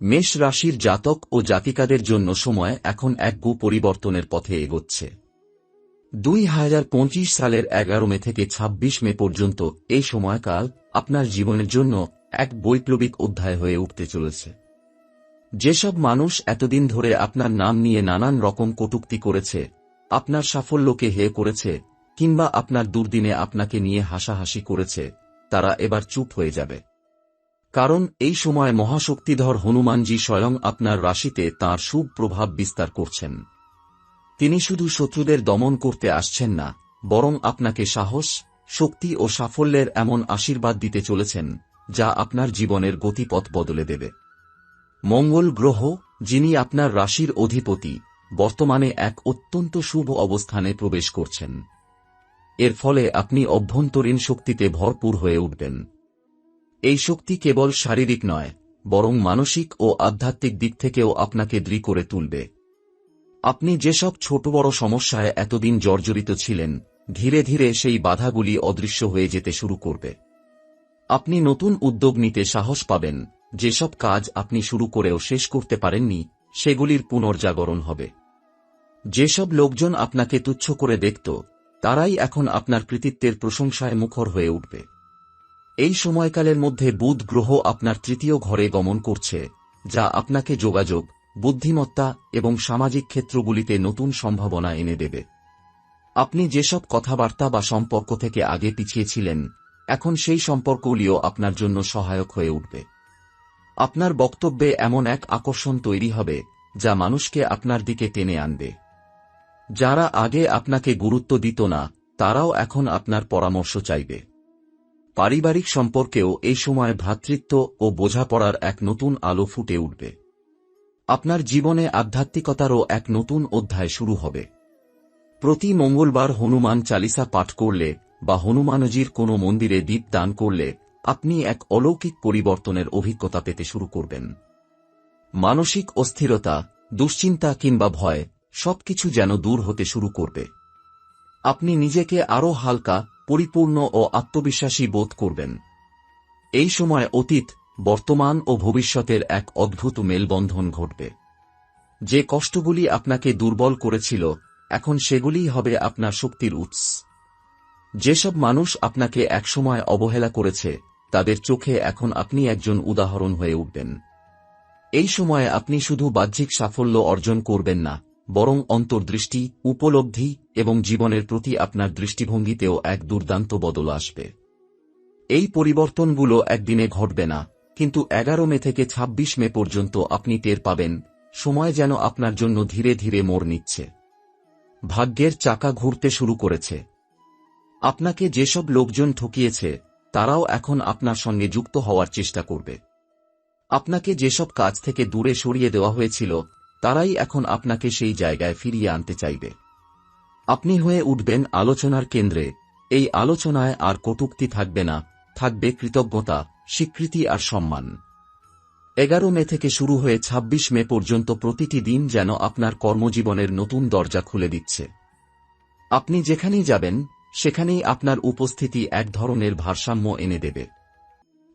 মেষ রাশির জাতক ও জাতিকাদের জন্য সময় এখন এক গু পরিবর্তনের পথে এগোচ্ছে। দুই হাজার পঁচিশ সালের এগারো মে থেকে ২৬ মে পর্যন্ত এই সময়কাল আপনার জীবনের জন্য এক বৈপ্লবিক অধ্যায় হয়ে উঠতে চলেছে। যেসব মানুষ এতদিন ধরে আপনার নাম নিয়ে নানান রকম কটুক্তি করেছে, আপনার সাফল্যকে হে করেছে, কিংবা আপনার দুর্দিনে আপনাকে নিয়ে হাসাহাসি করেছে, তারা এবার চুপ হয়ে যাবে। কারণ এই সময় মহাশক্তিধর হনুমানজি স্বয়ং আপনার রাশিতে তার শুভ প্রভাব বিস্তার করছেন। তিনি শুধু শত্রুদের দমন করতে আসছেন না, বরং আপনাকে সাহস, শক্তি ও সাফল্যের এমন আশীর্বাদ দিতে চলেছেন, যা আপনার জীবনের গতিপথ বদলে দেবে। মঙ্গল গ্রহ, যিনি আপনার রাশির অধিপতি, বর্তমানে এক অত্যন্ত শুভ অবস্থানে প্রবেশ করছেন। এর ফলে আপনি অভ্যন্তরীণ শক্তিতে ভরপুর হয়ে উঠবেন। এই শক্তি কেবল শারীরিক নয়, বরং মানসিক ও আধ্যাত্মিক দিক থেকেও আপনাকে দৃঢ় করে তুলবে। আপনি যেসব ছোট বড় সমস্যায় এতদিন জর্জরিত ছিলেন, ধীরে ধীরে সেই বাধাগুলি অদৃশ্য হয়ে যেতে শুরু করবে। আপনি নতুন উদ্যোগ নিতে সাহস পাবেন, যেসব কাজ আপনি শুরু করেও শেষ করতে পারেননি, সেগুলির পুনর্জাগরণ হবে। যেসব লোকজন আপনাকে তুচ্ছ করে দেখত, তারাই এখন আপনার কৃতিত্বের প্রশংসায় মুখর হয়ে উঠবে। এই সময়কালের মধ্যে বুধ গ্রহ আপনার তৃতীয় ঘরে গমন করছে, যা আপনাকে যোগাযোগ, বুদ্ধিমত্তা এবং সামাজিক ক্ষেত্রগুলিতে নতুন সম্ভাবনা এনে দেবে। আপনি যেসব কথাবার্তা বা সম্পর্ক থেকে আগে পিছিয়েছিলেন, এখন সেই সম্পর্কগুলিও আপনার জন্য সহায়ক হয়ে উঠবে। আপনার বক্তব্যে এমন এক আকর্ষণ তৈরি হবে, যা মানুষকে আপনার দিকে টেনে আনবে। যারা আগে আপনাকে গুরুত্ব দিত না, তারাও এখন আপনার পরামর্শ চাইবে। পারিবারিক সম্পর্কেও এই সময় ভ্রাতৃত্ব ও বোঝাপড়ার এক নতুন আলো ফুটে উঠবে। আপনার জীবনে আধ্যাত্মিকতারও এক নতুন অধ্যায় শুরু হবে। প্রতি মঙ্গলবার হনুমান চালিসা পাঠ করলে বা হনুমানজির কোনো মন্দিরে দ্বীপ দান করলে আপনি এক অলৌকিক পরিবর্তনের অভিজ্ঞতা পেতে শুরু করবেন। মানসিক অস্থিরতা, দুশ্চিন্তা কিংবা ভয় সবকিছু যেন দূর হতে শুরু করবে। আপনি নিজেকে আরও হালকা পরিপূর্ণ ও আত্মবিশ্বাসী বোধ করবেন। এই সময় অতীত, বর্তমান ও ভবিষ্যতের এক অদ্ভুত মেলবন্ধন ঘটবে। যে কষ্টগুলি আপনাকে দুর্বল করেছিল, এখন সেগুলিই হবে আপনার শক্তির উৎস। যেসব মানুষ আপনাকে একসময় অবহেলা করেছে, তাদের চোখে এখন আপনি একজন উদাহরণ হয়ে উঠবেন। এই সময়ে আপনি শুধু বাহ্যিক সাফল্য অর্জন করবেন না বরং অন্তর্দৃষ্টি, উপলব্ধি এবং জীবনের প্রতি আপনার দৃষ্টিভঙ্গিতেও এক দুর্দান্ত বদল আসবে। এই পরিবর্তনগুলো একদিনে ঘটবে না, কিন্তু এগারো মে থেকে ২৬ মে পর্যন্ত আপনি টের পাবেন, সময় যেন আপনার জন্য ধীরে ধীরে মোড় নিচ্ছে। ভাগ্যের চাকা ঘুরতে শুরু করেছে। আপনাকে যেসব লোকজন ঠকিয়েছে, তারাও এখন আপনার সঙ্গে যুক্ত হওয়ার চেষ্টা করবে। আপনাকে যেসব কাজ থেকে দূরে সরিয়ে দেওয়া হয়েছিল তারাই এখন আপনাকে সেই জায়গায় ফিরিয়ে আনতে চাইবে। আপনি হয়ে উঠবেন আলোচনার কেন্দ্রে। এই আলোচনায় আর কটুক্তি থাকবে না, থাকবে কৃতজ্ঞতা, স্বীকৃতি আর সম্মান। এগারো মে থেকে শুরু হয়ে ২৬ মে পর্যন্ত প্রতিটি দিন যেন আপনার কর্মজীবনের নতুন দরজা খুলে দিচ্ছে। আপনি যেখানেই যাবেন, সেখানেই আপনার উপস্থিতি এক ধরনের ভারসাম্য এনে দেবে।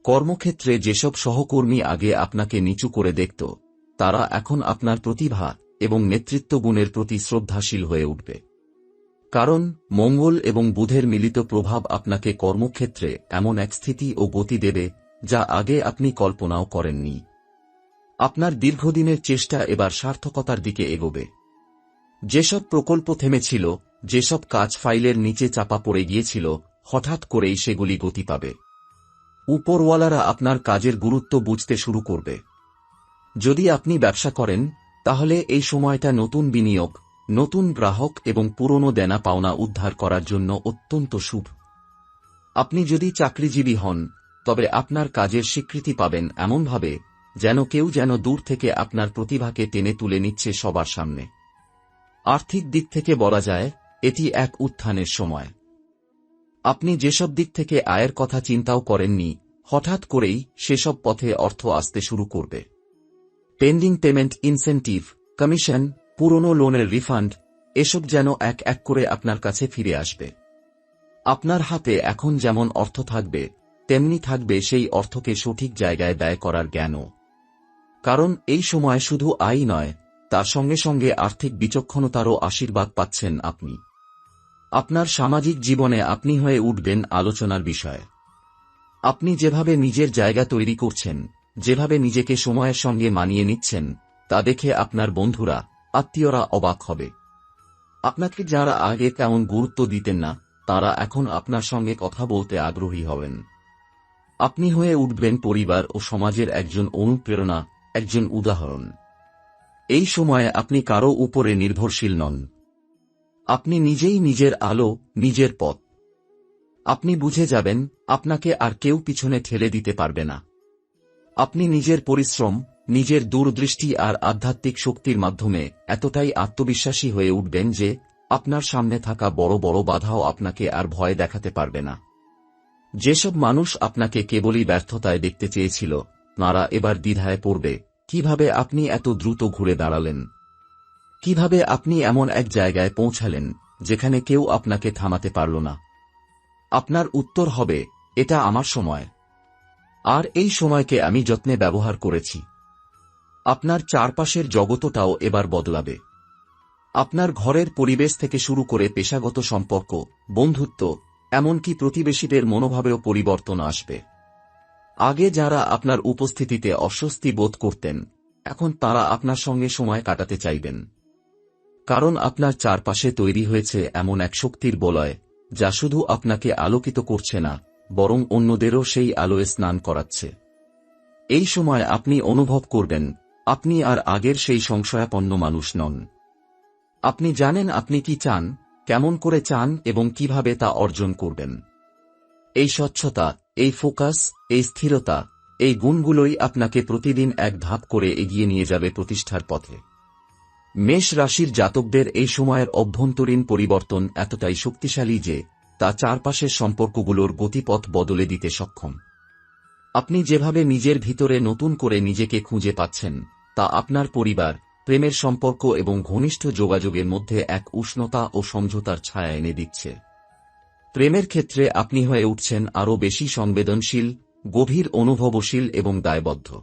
কর্মক্ষেত্রে যেসব সহকর্মী আগে আপনাকে নিচু করে দেখত তারা এখন আপনার প্রতিভা এবং নেতৃত্ব গুণের প্রতি শ্রদ্ধাশীল হয়ে উঠবে। কারণ মঙ্গল এবং বুধের মিলিত প্রভাব আপনাকে কর্মক্ষেত্রে এমন এক স্থিতি ও গতি দেবে যা আগে আপনি কল্পনাও করেননি। আপনার দীর্ঘদিনের চেষ্টা এবার সার্থকতার দিকে এগোবে। যেসব প্রকল্প থেমেছিল, যেসব কাজ ফাইলের নিচে চাপা পড়ে গিয়েছিল, হঠাৎ করেই সেগুলি গতি পাবে। উপরওয়ালারা আপনার কাজের গুরুত্ব বুঝতে শুরু করবে। যদি আপনি ব্যবসা করেন, তাহলে এই সময়টা নতুন বিনিয়োগ, নতুন গ্রাহক এবং পুরনো দেনা পাওনা উদ্ধার করার জন্য অত্যন্ত শুভ। আপনি যদি চাকরিজীবী হন, তবে আপনার কাজের স্বীকৃতি পাবেন এমনভাবে যেন কেউ যেন দূর থেকে আপনার প্রতিভাকে টেনে তুলে নিচ্ছে সবার সামনে। আর্থিক দিক থেকে বলা যায়, এটি এক উত্থানের সময়। আপনি যেসব দিক থেকে আয়ের কথা চিন্তাও করেননি, হঠাৎ করেই সেসব পথে অর্থ আসতে শুরু করবে। পেন্ডিং পেমেন্ট ইনসেন্টিভ কমিশন পুরনো লোনের রিফান্ড এসব যেন এক এক করে আপনার কাছে ফিরে আসবে। আপনার হাতে এখন যেমন অর্থ থাকবে, তেমনি থাকবে সেই অর্থকে সঠিক জায়গায় ব্যয় করার জ্ঞানও। কারণ এই সময় শুধু আয় নয়, তার সঙ্গে সঙ্গে আর্থিক বিচক্ষণতারও আশীর্বাদ পাচ্ছেন আপনি। আপনার সামাজিক জীবনে আপনি হয়ে উঠবেন আলোচনার বিষয়। আপনি যেভাবে নিজের জায়গা তৈরি করছেন যেভাবে নিজেকে সময়ের সঙ্গে মানিয়ে নিচ্ছেন, তা দেখে আপনার বন্ধুরা, আত্মীয়রা অবাক হবে। আপনাকে যারা আগে তেমন গুরুত্ব দিতেন না, তারা এখন আপনার সঙ্গে কথা বলতে আগ্রহী হবেন। আপনি হয়ে উঠবেন পরিবার ও সমাজের একজন অনুপ্রেরণা, একজন উদাহরণ। এই সময়ে আপনি কারও উপরে নির্ভরশীল নন। আপনি নিজেই নিজের আলো, নিজের পথ। আপনি বুঝে যাবেন, আপনাকে আর কেউ পিছনে ঠেলে দিতে পারবে না। আপনি নিজের পরিশ্রম, নিজের দূরদৃষ্টি আর আধ্যাত্মিক শক্তির মাধ্যমে এতটাই আত্মবিশ্বাসী হয়ে উঠবেন যে আপনার সামনে থাকা বড় বড় বাধাও আপনাকে আর ভয় দেখাতে পারবে না। যেসব মানুষ আপনাকে কেবলই ব্যর্থতায় দেখতে চেয়েছিল, তাঁরা এবার দ্বিধায় পড়বে, কীভাবে আপনি এত দ্রুত ঘুরে দাঁড়ালেন? কীভাবে আপনি এমন এক জায়গায় পৌঁছালেন, যেখানে কেউ আপনাকে থামাতে পারল না? আপনার উত্তর হবে, এটা আমার সময়। আর এই সময়কে আমি যত্নে ব্যবহার করেছি। আপনার চারপাশের জগতটাও এবার বদলাবে। আপনার ঘরের পরিবেশ থেকে শুরু করে পেশাগত সম্পর্ক, বন্ধুত্ব, এমনকি প্রতিবেশীদের মনোভাবেও পরিবর্তন আসবে। আগে যারা আপনার উপস্থিতিতে অস্বস্তি বোধ করতেন, এখন তারা আপনার সঙ্গে সময় কাটাতে চাইবেন। কারণ আপনার চারপাশে তৈরি হয়েছে এমন এক শক্তির বলয়, যা শুধু আপনাকে আলোকিত করছে না বরং অন্যদেরও সেই আলোয় স্নান করাচ্ছে। এই সময় আপনি অনুভব করবেন, আপনি আর আগের সেই সংশয়াপন্ন মানুষ নন। আপনি জানেন আপনি কি চান, কেমন করে চান এবং কীভাবে তা অর্জন করবেন। এই স্বচ্ছতা, এই ফোকাস, এই স্থিরতা, এই গুণগুলোই আপনাকে প্রতিদিন এক ধাপ করে এগিয়ে নিয়ে যাবে প্রতিষ্ঠার পথে। মেষ রাশির জাতকদের এই সময়ের অভ্যন্তরীণ পরিবর্তন এতটাই শক্তিশালী যে তা চারপাশের সম্পর্কগুলোর গতিপথ বদলে দিতে সক্ষম। আপনি যেভাবে নিজের ভিতরে নতুন করে নিজেকে খুঁজে পাচ্ছেন, তা আপনার পরিবার, প্রেমের সম্পর্ক এবং ঘনিষ্ঠ যোগাযোগের মধ্যে এক উষ্ণতা ও সমঝোতার ছায়া এনে দিচ্ছে। প্রেমের ক্ষেত্রে আপনি হয়ে উঠছেন আরও বেশি সংবেদনশীল, গভীর অনুভবশীল এবং দায়বদ্ধ।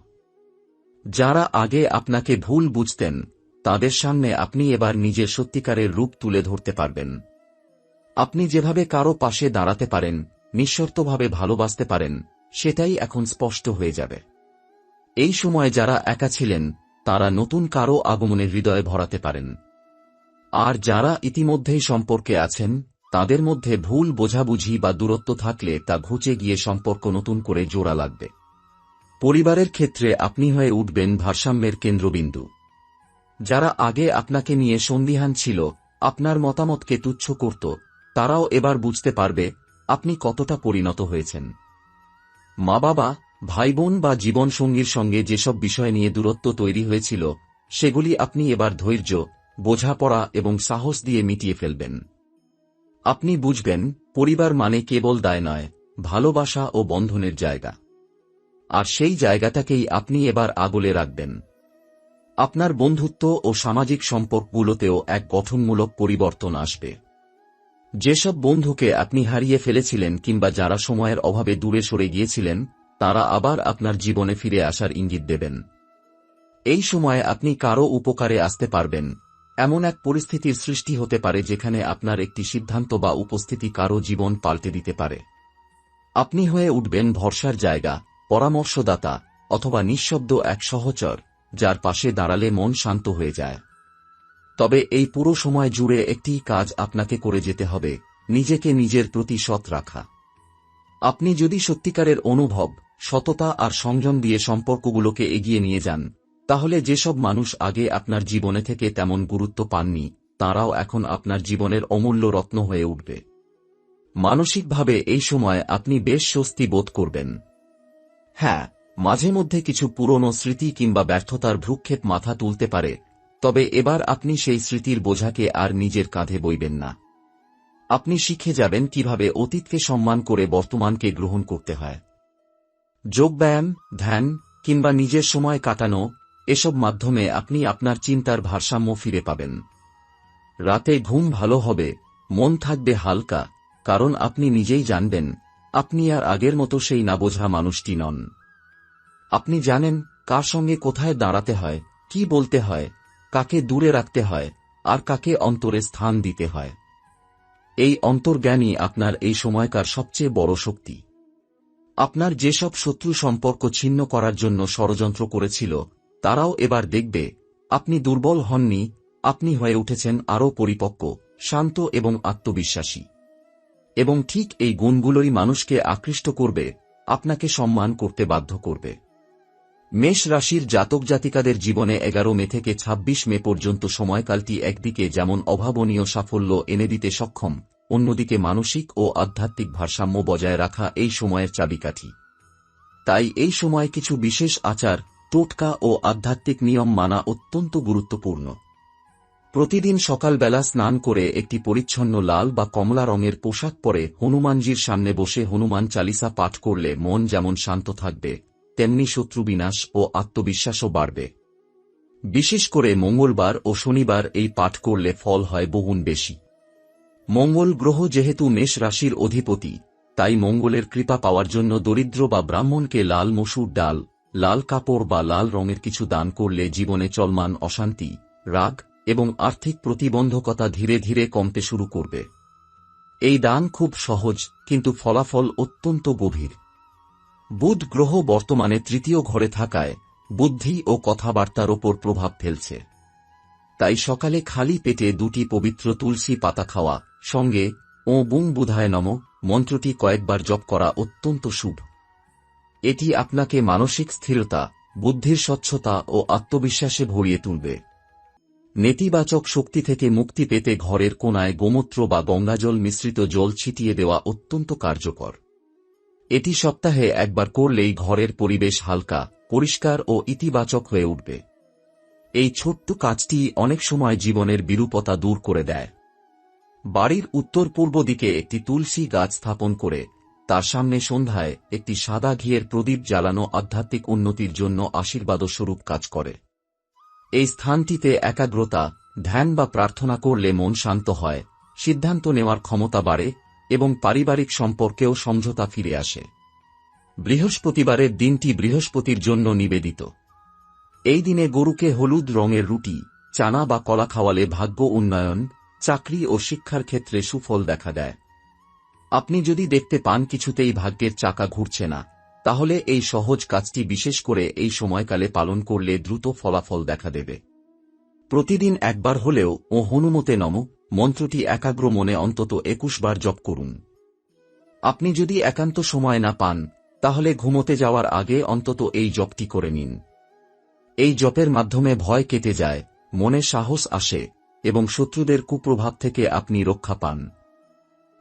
যারা আগে আপনাকে ভুল বুঝতেন, তাদের সামনে আপনি এবার নিজের সত্যিকারের রূপ তুলে ধরতে পারবেন। আপনি যেভাবে কারও পাশে দাঁড়াতে পারেন, নিঃশর্তভাবে ভালোবাসতে পারেন, সেটাই এখন স্পষ্ট হয়ে যাবে। এই সময় যারা একা ছিলেন, তারা নতুন কারও আগমনের হৃদয়ে ভরাতে পারেন। আর যারা ইতিমধ্যেই সম্পর্কে আছেন, তাদের মধ্যে ভুল বোঝাবুঝি বা দূরত্ব থাকলে তা ঘুচে গিয়ে সম্পর্ক নতুন করে জোড়া লাগবে। পরিবারের ক্ষেত্রে আপনি হয়ে উঠবেন ভারসাম্যের কেন্দ্রবিন্দু। যারা আগে আপনাকে নিয়ে সন্দিহান ছিল, আপনার মতামতকে তুচ্ছ করত তারাও এবার বুঝতে পারবে আপনি কতটা পরিণত হয়েছেন। মা বাবা ভাই বোন বা জীবনসঙ্গীর সঙ্গে যেসব বিষয় নিয়ে দূরত্ব তৈরি হয়েছিল, সেগুলি আপনি এবার ধৈর্য, বোঝাপড়া এবং সাহস দিয়ে মিটিয়ে ফেলবেন। আপনি বুঝবেন, পরিবার মানে কেবল দায় নয়, ভালোবাসা ও বন্ধনের জায়গা। আর সেই জায়গাটাকেই আপনি এবার আগলে রাখবেন। আপনার বন্ধুত্ব ও সামাজিক সম্পর্কগুলোতেও এক গঠনমূলক পরিবর্তন আসবে। যেসব বন্ধুকে আপনি হারিয়ে ফেলেছিলেন কিংবা যারা সময়ের অভাবে দূরে সরে গিয়েছিলেন, তারা আবার আপনার জীবনে ফিরে আসার ইঙ্গিত দেবেন। এই সময়ে আপনি কারও উপকারে আসতে পারবেন। এমন এক পরিস্থিতির সৃষ্টি হতে পারে যেখানে আপনার একটি সিদ্ধান্ত বা উপস্থিতি কারও জীবন পাল্টে দিতে পারে। আপনি হয়ে উঠবেন ভরসার জায়গা, পরামর্শদাতা, অথবা নিঃশব্দ এক সহচর, যার পাশে দাঁড়ালে মন শান্ত হয়ে যায়। তবে এই পুরো সময় জুড়ে একটি কাজ আপনাকে করে যেতে হবে, নিজেকে নিজের প্রতি সৎ রাখা। আপনি যদি সত্যিকারের অনুভব, সততা আর সংযম দিয়ে সম্পর্কগুলোকে এগিয়ে নিয়ে যান, তাহলে যেসব মানুষ আগে আপনার জীবনে থেকে তেমন গুরুত্ব পাননি, তারাও এখন আপনার জীবনের অমূল্য রত্ন হয়ে উঠবে। মানসিকভাবে এই সময় আপনি বেশ স্বস্তি বোধ করবেন। হ্যাঁ মাঝে মধ্যে কিছু পুরনো স্মৃতি কিংবা ব্যর্থতার ভ্রুক্ষেপ মাথা তুলতে পারে তবে এবার আপনি সেই স্মৃতির বোঝাকে আর নিজের কাঁধে বইবেন না। আপনি শিখে যাবেন কীভাবে অতীতকে সম্মান করে বর্তমানকে গ্রহণ করতে হয়। যোগব্যায়াম ধ্যান, কিংবা নিজের সময় কাটানো, এসব মাধ্যমে আপনি আপনার চিন্তার ভারসাম্য ফিরে পাবেন। রাতে ঘুম ভালো হবে, মন থাকবে হালকা, কারণ আপনি নিজেই জানবেন, আপনি আর আগের মতো সেই না বোঝা মানুষটি নন। আপনি জানেন কার সঙ্গে কোথায় দাঁড়াতে হয়, কি বলতে হয় কাকে দূরে রাখতে হয় আর কাকে অন্তরে স্থান দিতে হয়। এই অন্তর্জ্ঞানই আপনার এই সময়কার সবচেয়ে বড় শক্তি। আপনার যেসব শত্রু সম্পর্ক ছিন্ন করার জন্য ষড়যন্ত্র করেছিল, তারাও এবার দেখবে, আপনি দুর্বল হননি, আপনি হয়ে উঠেছেন আরও পরিপক্ক, শান্ত এবং আত্মবিশ্বাসী। এবং ঠিক এই গুণগুলোই মানুষকে আকৃষ্ট করবে, আপনাকে সম্মান করতে বাধ্য করবে। মেষ রাশির জাতক জাতিকাদের জীবনে এগারো মে থেকে ২৬ মে পর্যন্ত সময়কালটি একদিকে যেমন অভাবনীয় সাফল্য এনে দিতে সক্ষম, অন্যদিকে মানসিক ও আধ্যাত্মিক ভারসাম্য বজায় রাখা এই সময়ের চাবিকাঠি। তাই এই সময় কিছু বিশেষ আচার, টোটকা ও আধ্যাত্মিক নিয়ম মানা অত্যন্ত গুরুত্বপূর্ণ। প্রতিদিন সকালবেলা স্নান করে একটি পরিচ্ছন্ন লাল বা কমলা রঙের পোশাক পরে হনুমানজির সামনে বসে হনুমান চালিসা পাঠ করলে মন যেমন শান্ত থাকবে। তেমনি শত্রুবিনাশ ও আত্মবিশ্বাসও বাড়বে। বিশেষ করে মঙ্গলবার ও শনিবার এই পাঠ করলে ফল হয় বহুন বেশি। মঙ্গল গ্রহ যেহেতু মেষ রাশির অধিপতি, তাই মঙ্গলের কৃপা পাওয়ার জন্য দরিদ্র বা ব্রাহ্মণকে লাল মসুর ডাল, লাল কাপড় বা লাল রঙের কিছু দান করলে জীবনে চলমান অশান্তি, রাগ এবং আর্থিক প্রতিবন্ধকতা ধীরে ধীরে কমতে শুরু করবে। এই দান খুব সহজ, কিন্তু ফলাফল অত্যন্ত গভীর। বুধ গ্রহ বর্তমানে তৃতীয় ঘরে থাকায় বুদ্ধি ও কথাবার্তার ওপর প্রভাব ফেলছে। তাই সকালে খালি পেটে দুটি পবিত্র তুলসী পাতা খাওয়া, সঙ্গে ও বুং বুধায় নম মন্ত্রটি কয়েকবার জপ করা অত্যন্ত শুভ। এটি আপনাকে মানসিক স্থিরতা, বুদ্ধির স্বচ্ছতা ও আত্মবিশ্বাসে ভরিয়ে তুলবে। নেতিবাচক শক্তি থেকে মুক্তি পেতে ঘরের কোনায় গোমূত্র বা গঙ্গাজল মিশ্রিত জল ছিটিয়ে দেওয়া অত্যন্ত কার্যকর। এটি সপ্তাহে একবার করলেই ঘরের পরিবেশ হালকা, পরিষ্কার ও ইতিবাচক হয়ে উঠবে। এই ছোট্ট কাজটি অনেক সময় জীবনের বিরূপতা দূর করে দেয়। বাড়ির উত্তর পূর্ব দিকে একটি তুলসী গাছ স্থাপন করে, তার সামনে সন্ধ্যায় একটি সাদা ঘিয়ের প্রদীপ জ্বালানো আধ্যাত্মিক উন্নতির জন্য আশীর্বাদস্বরূপ কাজ করে। এই স্থানটিতে একাগ্রতা, ধ্যান বা প্রার্থনা করলে মন শান্ত হয়, সিদ্ধান্ত নেওয়ার ক্ষমতা বাড়ে এবং পারিবারিক সম্পর্কেও সমঝোতা ফিরে আসে। বৃহস্পতিবারের দিনটি বৃহস্পতির জন্য নিবেদিত। এই দিনে গরুকে হলুদ রঙের রুটি, চানা বা কলা খাওয়ালে ভাগ্য উন্নয়ন, চাকরি ও শিক্ষার ক্ষেত্রে সুফল দেখা দেয়। আপনি যদি দেখতে পান কিছুতেই ভাগ্যের চাকা ঘুরছে না, তাহলে এই সহজ কাজটি বিশেষ করে এই সময়কালে পালন করলে দ্রুত ফলাফল দেখা দেবে। প্রতিদিন একবার হলেও ও হনুমতে নম। মন্ত্রটি একাগ্র মনে অন্তত একুশ বার জপ করুন। আপনি যদি একান্ত সময় না পান, তাহলে ঘুমোতে যাওয়ার আগে অন্তত এই জপটি করে নিন। এই জপের মাধ্যমে ভয় কেটে যায়, মনে সাহস আসে, এবং শত্রুদের কুপ্রভাব থেকে আপনি রক্ষা পান।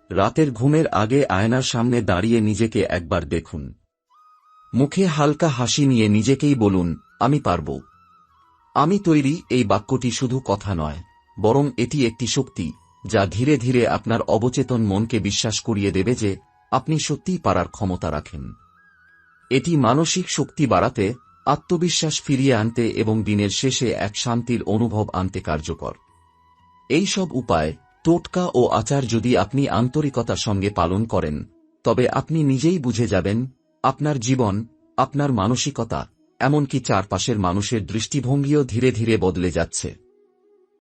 রাতের ঘুমের আগে আয়নার সামনে দাঁড়িয়ে নিজেকে একবার দেখুন। মুখে হালকা হাসি নিয়ে নিজেকেই বলুন, আমি পারব। আমি তৈরি এই বাক্যটি শুধু কথা নয় বরং এটি একটি শক্তি, যা ধীরে ধীরে আপনার অবচেতন মনকে বিশ্বাস করিয়ে দেবে যে আপনি সত্যিই পারার ক্ষমতা রাখেন। এটি মানসিক শক্তি বাড়াতে, আত্মবিশ্বাস ফিরিয়ে আনতে এবং দিনের শেষে এক শান্তির অনুভব আনতে কার্যকর। এই সব উপায়, টোটকা ও আচার যদি আপনি আন্তরিকতার সঙ্গে পালন করেন, তবে আপনি নিজেই বুঝে যাবেন, আপনার জীবন, আপনার মানসিকতা, এমনকি চারপাশের মানুষের দৃষ্টিভঙ্গিও ধীরে ধীরে বদলে যাচ্ছে।